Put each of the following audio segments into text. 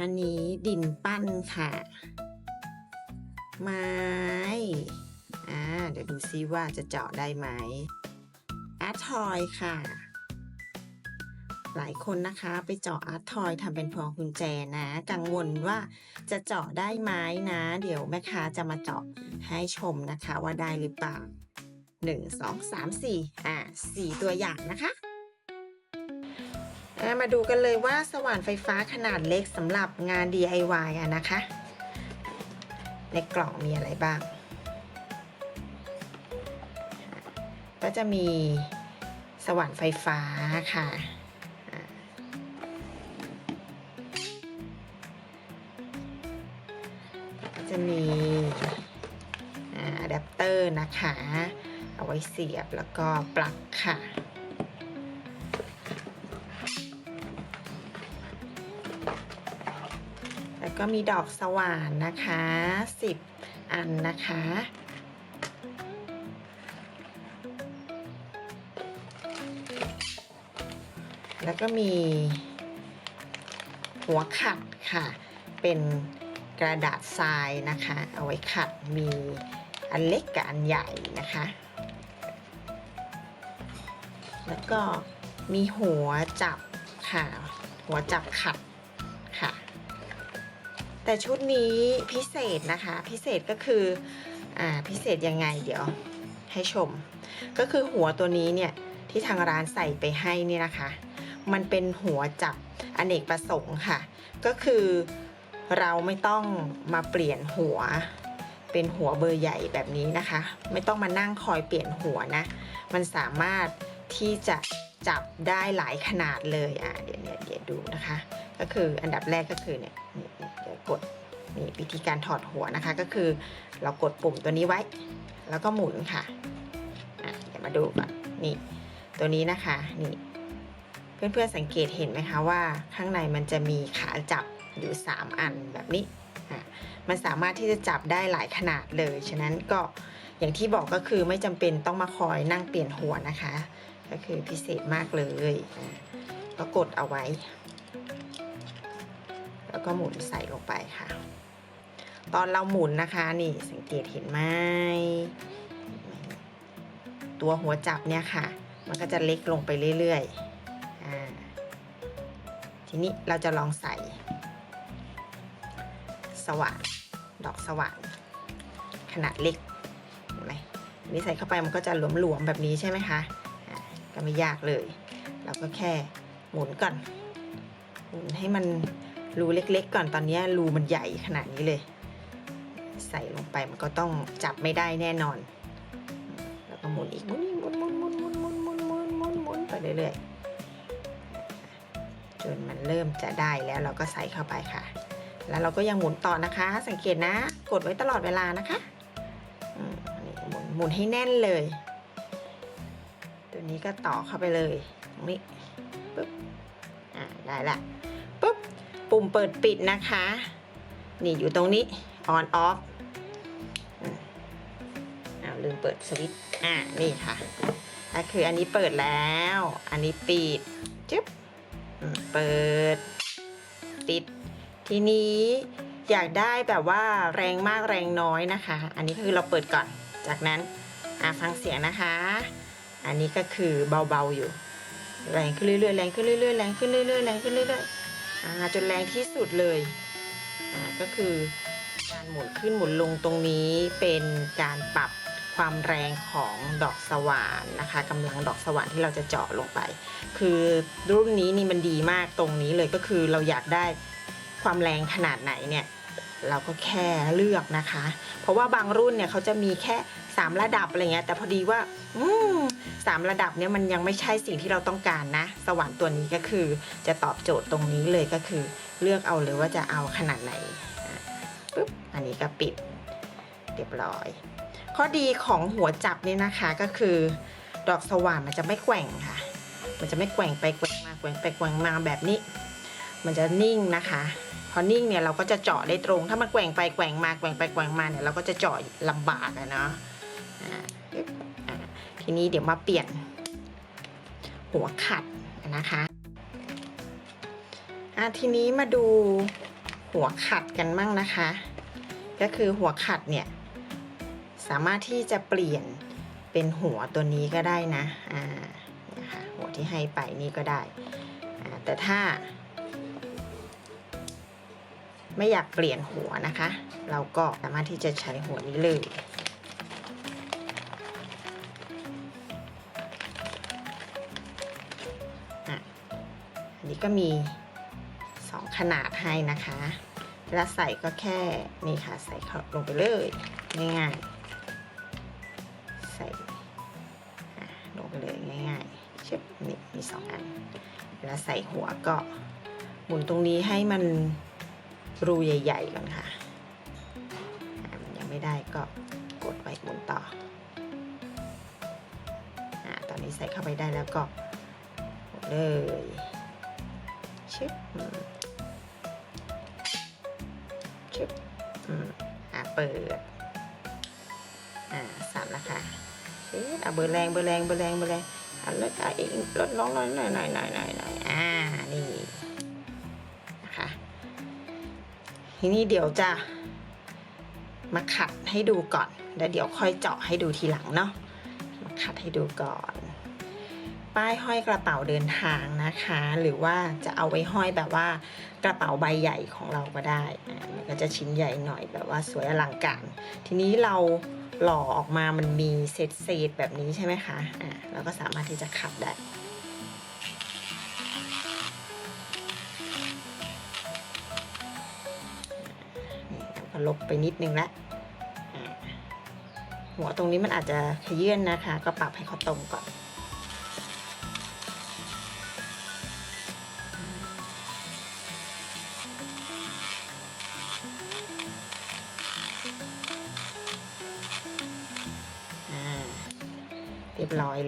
อันนี้ดินปั้นค่ะ ไม้ อ่า เดี๋ยวดูซิว่าจะเจาะได้ไหมอาร์ตทอยค่ะ หลายคนนะคะไปเจาะอาร์ตทอยทำเป็นพวงกุญแจนะ กังวลว่าจะเจาะได้ไหมนะ เดี๋ยวแม่ค้าจะมาเจาะให้ชมนะคะว่าได้หรือเปล่าหนึ่งสองสามสี่อ่าสี่ตัวอย่างนะคะ มาดูกันเลยว่าสว่านไฟฟ้าขนาดเล็กสำหรับงาน DIY อะนะคะ ในกล่องมีอะไรบ้าง ก็จะมีสว่านไฟฟ้าค่ะ ก็จะมีอะแดปเตอร์นะคะ เอาไว้เสียบแล้วก็ปลั๊กค่ะ ก็มีดอกสว่านนะคะ 10 อันนะคะ แล้วก็มีหัวขัดค่ะ เป็นกระดาษทรายนะคะ เอาไว้ขัดมีอันเล็กกับอันใหญ่นะคะ แล้วก็มีหัวจับค่ะ หัวจับขัดค่ะ แต่ชุดนี้พิเศษนะคะ พิเศษก็คืออ่าพิเศษยังไงเดี๋ยวให้ชม ก็คือหัวตัวนี้เนี่ยที่ทางร้านใส่ไปให้นี่นะคะ มันเป็นหัวจับอเนกประสงค์ค่ะ ก็คือเราไม่ต้องมาเปลี่ยนหัว เป็นหัวเบอร์ใหญ่แบบนี้นะคะ ไม่ต้องมานั่งคอยเปลี่ยนหัวนะ มันสามารถที่จะจับได้หลายขนาดเลยอะเดี๋ยวเนี่ยเดี๋ยวดูนะคะ ก็คืออันดับแรกก็คือเนี่ยนี่ กดนี่วิธีการถอดหัวนะคะก็คือ เรากดปุ่มตัวนี้ไว้ แล้วก็หมุนค่ะอะเดี๋ยวมาดูก่อนนี่ตัวนี้นะคะนี่เพื่อนๆสังเกตเห็นไหมคะว่าข้างในมันจะมีขาจับอยู่ 3 อันแบบนี้อะมันสามารถที่จะจับได้หลายขนาดเลย ฉะนั้นก็อย่างที่บอกก็คือไม่จำเป็นต้องมาคอยนั่งเปลี่ยนหัวนะคะ ก็คือพิเศษมากเลย ก็กดเอาไว้ แล้วก็หมุนใส่ลงไปค่ะ ตอนเราหมุนนะคะนี่สังเกตเห็นไหมตัวหัวจับเนี่ยค่ะ มันก็จะเล็กลงไปเรื่อยๆอทีนี้เราจะลองใส่ สว่านดอกสว่านขนาดเล็กเห็นไหมนี้ใส่เข้าไปมันก็จะหลวมๆแบบนี้ใช่ไหมคะก็ไม่ยากเลย เราก็แค่หมุนก่อนหมุนให้มัน รูเล็กๆ ก่อนตอนนี้รูมันใหญ่ขนาดนี้เลย ใส่ลงไปมันก็ต้องจับไม่ได้แน่นอน แล้วก็หมุนอีกหมุนหมุนหมุนหมุนหมุนหมุนหมุนหมุนหมุนหมุนไปเรื่อยๆจนมันเริ่มจะได้แล้วเราก็ใส่เข้าไปค่ะ แล้วเราก็ยังหมุนต่อนะคะ สังเกตนะ กดไว้ตลอดเวลานะคะอืหมุนหมุนให้แน่นเลย ตัวนี้ก็ต่อเข้าไปเลยตรงนี้ปึ๊บอ่าได้ละ ปุ่มเปิดปิดนะคะ นี่อยู่ตรงนี้ on off อ้าวลืมเปิดสวิตช์อ่านี่ค่ะก็คืออันนี้เปิดแล้ว อันนี้ปิดจึ๊บเปิดปิด ทีนี้อยากได้แบบว่าแรงมากแรงน้อยนะคะ อันนี้คือเราเปิดก่อน จากนั้นอ่าฟังเสียงนะคะ อันนี้ก็คือเบาๆอยู่ แรงขึ้นเรื่อยๆแรงขึ้นเรื่อยๆแรงขึ้นเรื่อยๆแรงขึ้นเรื่อยๆ จนแรงที่สุดเลยก็คือการหมุนขึ้นหมุนลงตรงนี้เป็นการปรับความแรงของดอกสว่านนะคะกำลังดอกสว่านที่เราจะเจาะลงไป คือรุ่นนี้นี่มันดีมากตรงนี้เลยก็คือเราอยากได้ความแรงขนาดไหนเนี่ยเราก็แค่เลือกนะคะ เพราะว่าบางรุ่นเนี่ยเขาจะมีแค่ 3ระดับอะไรเงี้ยแต่พอดีว่า อืมสามระดับเนี่ยมันยังไม่ใช่สิ่งที่เราต้องการนะ สว่านตัวนี้ก็คือ จะตอบโจทย์ตรงนี้เลยก็คือ เลือกเอาเลยว่าจะเอาขนาดไหนปุ๊บอันนี้ก็ปิดเรียบร้อย ข้อดีของหัวจับนี่นะคะก็คือ ดอกสว่านมันจะไม่แกว่งค่ะ มันจะไม่แกว่งไปแกว่งมาแกว่งไปแกว่งมาแบบนี้ มันจะนิ่งนะคะพอนิ่งเนี่ยเราก็จะเจาะได้ตรง ถ้ามันแกว่งไปแกว่งมาแกว่งไปแกว่งมาเนี่ยเราก็จะเจาะลำบากอะเนาะ ทีนี้เดี๋ยวมาเปลี่ยนหัวขัดนะคะอะทีนี้มาดูหัวขัดกันมั่งนะคะ ก็คือหัวขัดเนี่ยสามารถที่จะเปลี่ยนเป็นหัวตัวนี้ก็ได้นะอ่าเนี่ยค่ะหัวที่ให้ไปนี่ก็ได้อ่าแต่ถ้า ไม่อยากเปลี่ยนหัวนะคะ เราก็สามารถที่จะใช้หัวนี้เลย ก็มี 2 ขนาดให้นะคะเวลาใส่ก็แค่นี่ค่ะใส่เข้าลงไปเลยง่ายๆใส่อะลงไปเลยง่ายๆชึบนี่มีสองอันเวลาใส่หัวก็หมุนตรงนี้ให้มันรูใหญ่ๆก่อนค่ะมันยังไม่ได้ก็กดไว้หมุนต่ออะตอนนี้ใส่เข้าไปได้แล้วก็หมุนเลย ชึบอืมชึบอืมอะเปิด อ่าสั่นแล้วค่ะชึบเอาเบอร์แรงเบอร์แรงเบอร์แรงเบอร์แรงอะลดอะอีกลดลงหน่อยหน่อยหน่อยหน่อยหน่อยหน่อยอ่านี่นะคะทีนี้เดี๋ยวจะมาขัดให้ดูก่อนแล้วเดี๋ยวค่อยเจาะให้ดูทีหลังเนาะมาขัดให้ดูก่อน ป้ายห้อยกระเป๋าเดินทางนะคะ หรือว่าจะเอาไว้ห้อยแบบว่ากระเป๋าใบใหญ่ของเราก็ได้มันก็จะชิ้นใหญ่หน่อยแบบว่าสวยอลังการ ทีนี้เราหล่อออกมามันมีเศษเศษแบบนี้ใช่ไหมคะอ่าเราก็สามารถที่จะขัดได้ลบไปนิดนึงละหัวตรงนี้มันอาจจะขยื่นนะคะ ก็ปรับให้เขาตรงก่อน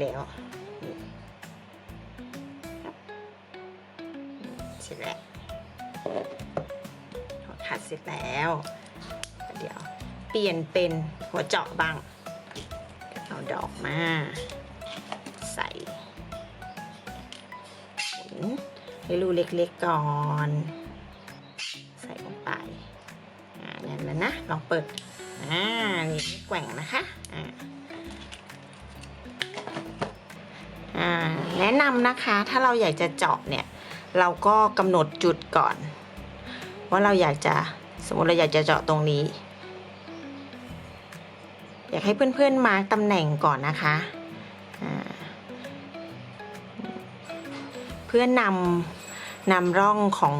แล้วเสร็จแล้วพอขัดเสร็จแล้ว เดี๋ยวเปลี่ยนเป็นหัวเจาะบ้าง เอาดอกมา ใส่หมุนให้รูเล็กๆก่อน ใส่ลงไป อ่านั่นแล้วนะ ลองเปิด อ่านี่แกว่งนะคะ แนะนำนะคะถ้าเราอยากจะเจาะเนี่ย เราก็กำหนดจุดก่อน ว่าเราอยากจะสมมติเราอยากจะเจาะตรงนี้ อยากให้เพื่อนๆมาร์กตำแหน่งก่อนนะคะเพื่อนนำนำร่องของ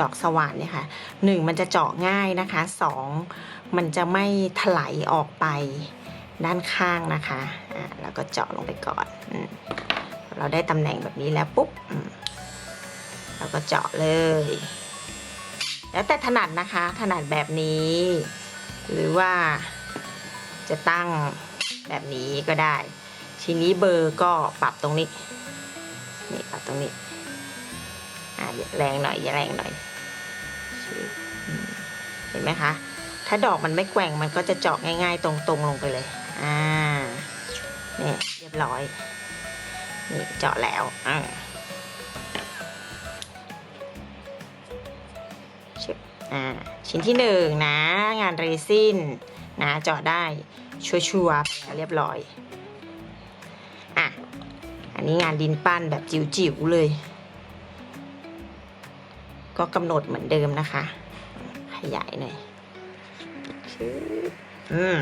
ดอกสว่านเนี่ยค่ะหนึ่งมันจะเจาะง่ายนะคะสองมันจะไม่ถลายออกไปด้านข้างนะคะ อ่า แล้วก็เจาะลงไปก่อนอ เราได้ตำแหน่งแบบนี้แล้วปุ๊บเราก็เจาะเลย แล้วแต่ถนัดนะคะ ถนัดแบบนี้ หรือว่าจะตั้งแบบนี้ก็ได้ ทีนี้เบอร์ก็ปรับตรงนี้ นี่ปรับตรงนี้อ่าอย่าแรงหน่อยอย่าแรงหน่อย เห็นไหมคะ ถ้าดอกมันไม่แกว่งมันก็จะเจาะง่าย ๆ ตรงๆลงไปเลย อ่า เนี่ยเรียบร้อย นี่เจาะแล้วอ่าชิ้นที่หนึ่งนะ งานเรซินนะเจาะได้ชัวร์ๆเรียบร้อยอะอันนี้งานดินปั้นแบบจิ๋วๆเลย ก็กำหนดเหมือนเดิมนะคะ ขยายหน่อยอืม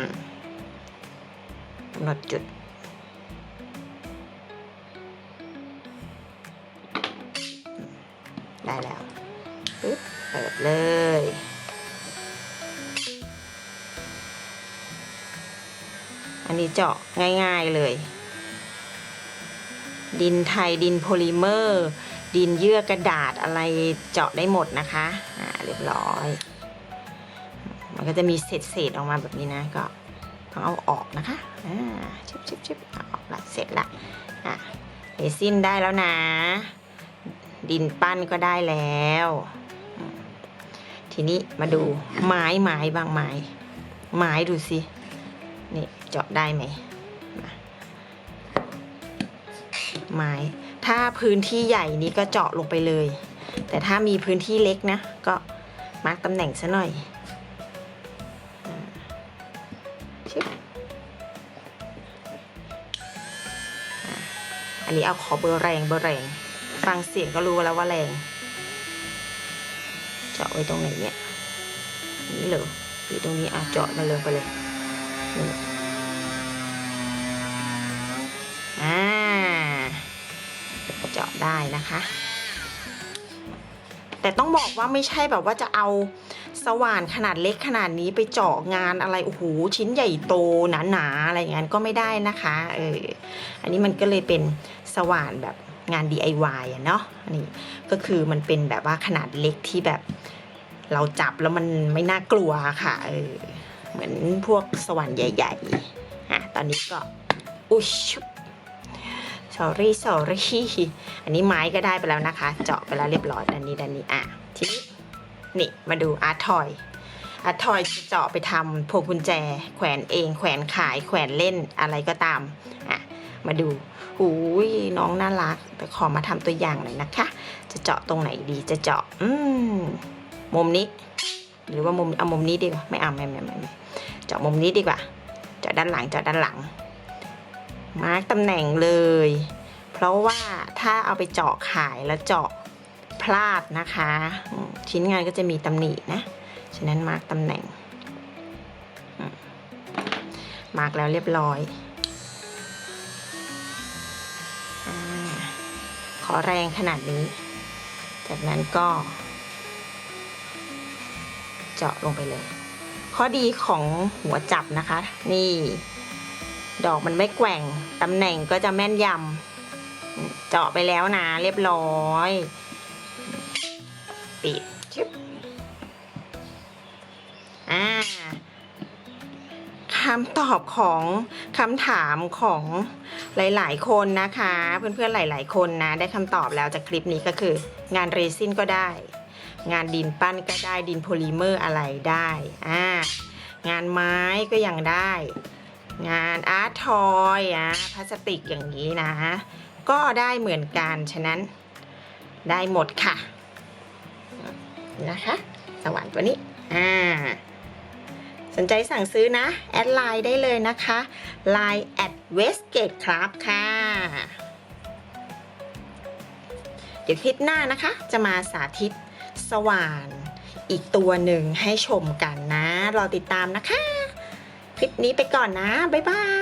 กำหนดจุด ได้แล้วปึ๊บเปิดเลย อันนี้เจาะง่ายๆเลย ดินไทยดินโพลิเมอร์ ดินเยื่อกระดาษอะไรเจาะได้หมดนะคะอ่าเรียบร้อย มันก็จะมีเศษๆออกมาแบบนี้นะก็ต้องเอาออกนะคะอ่าชิบชิบชิบเอออกละเสร็จละอะเรซินได้แล้วนะ ดินปั้นก็ได้แล้ว ทีนี้มาดูไม้ไม้บางไม้ไม้ดูสินี่เจาะได้ไหมไม้ถ้าพื้นที่ใหญ่นี้ก็เจาะลงไปเลย แต่ถ้ามีพื้นที่เล็กนะ ก็มาร์กตำแหน่งซะหน่อยชึบอันนี้เอาขอเบอร์แรงเบอร์แรง ฟังเสียงก็รู้แล้วว่าแรง เจาะไว้ตรงไหนเนี่ย นี่เหรอหรือตรงนี้อะเจาะมาเลยไปเลยนี่อ่าเจาะได้นะคะ แต่ต้องบอกว่าไม่ใช่แบบว่าจะเอาสว่านขนาดเล็กขนาดนี้ไปเจาะงานอะไรโอ้โหชิ้นใหญ่โตหนาๆอะไรอย่างนั้นก็ไม่ได้นะคะเอออันนี้มันก็เลยเป็นสว่านแบบ งาน DIY อะเนาะอันนี้ก็คือมันเป็นแบบว่าขนาดเล็กที่แบบเราจับแล้วมันไม่น่ากลัวค่ะเออเหมือนพวกสว่านใหญ่ๆอะตอนนี้ก็อุ๊ยชุบ sorry sorry อันนี้ไม้ก็ได้ไปแล้วนะคะ เจาะไปแล้วเรียบร้อยด้านนี้ด้านนี้อะทีนี้นี่มาดูอาร์ทอยอาร์ทอยจะเจาะไปทำพวงกุญแจ แขวนเอง แขวนขายแขวนเล่นอะไรก็ตามอะ มาดูหูยน้องน่ารัก แต่ขอมาทำตัวอย่างหน่อยนะคะ จะเจาะตรงไหนดีจะเจาะ อืมมุมนี้ หรือว่ามุมเอามุมนี้ดีกว่าไม่เอาไม่ไม่ไม่ไม่เจาะมุมนี้ดีกว่า เจาะด้านหลังเจาะด้านหลัง มาร์กตำแหน่งเลย เพราะว่าถ้าเอาไปเจาะขายแล้วเจาะพลาดนะคะ ชิ้นงานก็จะมีตำหนินะ ฉะนั้นมาร์กตำแหน่งมาร์กแล้วเรียบร้อย อแรงขนาดนี้ จากนั้นก็ เจาะลงไปเลย ข้อดีของหัวจับนะคะ นี่ ดอกมันไม่แกว่งตำแหน่งก็จะแม่นยำเจาะไปแล้วนะ เรียบร้อย ปิดชึบอ่าคำตอบของคำถามของ หลาย ๆ คนนะคะ เพื่อนๆหลาย ๆ คนนะ ได้คำตอบแล้วจากคลิปนี้ก็คือ งานเรซินก็ได้ งานดินปั้นก็ได้ดินโพลิเมอร์อะไรได้อ่างานไม้ก็ยังได้ งานอาร์ตทอยอะพลาสติกอย่างนี้นะ ก็ได้เหมือนกันฉะนั้นได้หมดค่ะนะคะสว่านตัวนี้อ่า สนใจสั่งซื้อนะ แอดไลน์ได้เลยนะคะ Line at Westgate ครับค่ะ เดี๋ยวคลิปหน้านะคะ จะมาสาธิตสว่านอีกตัวหนึ่งให้ชมกันนะ รอติดตามนะคะ คลิปนี้ไปก่อนนะ บ๊ายบาย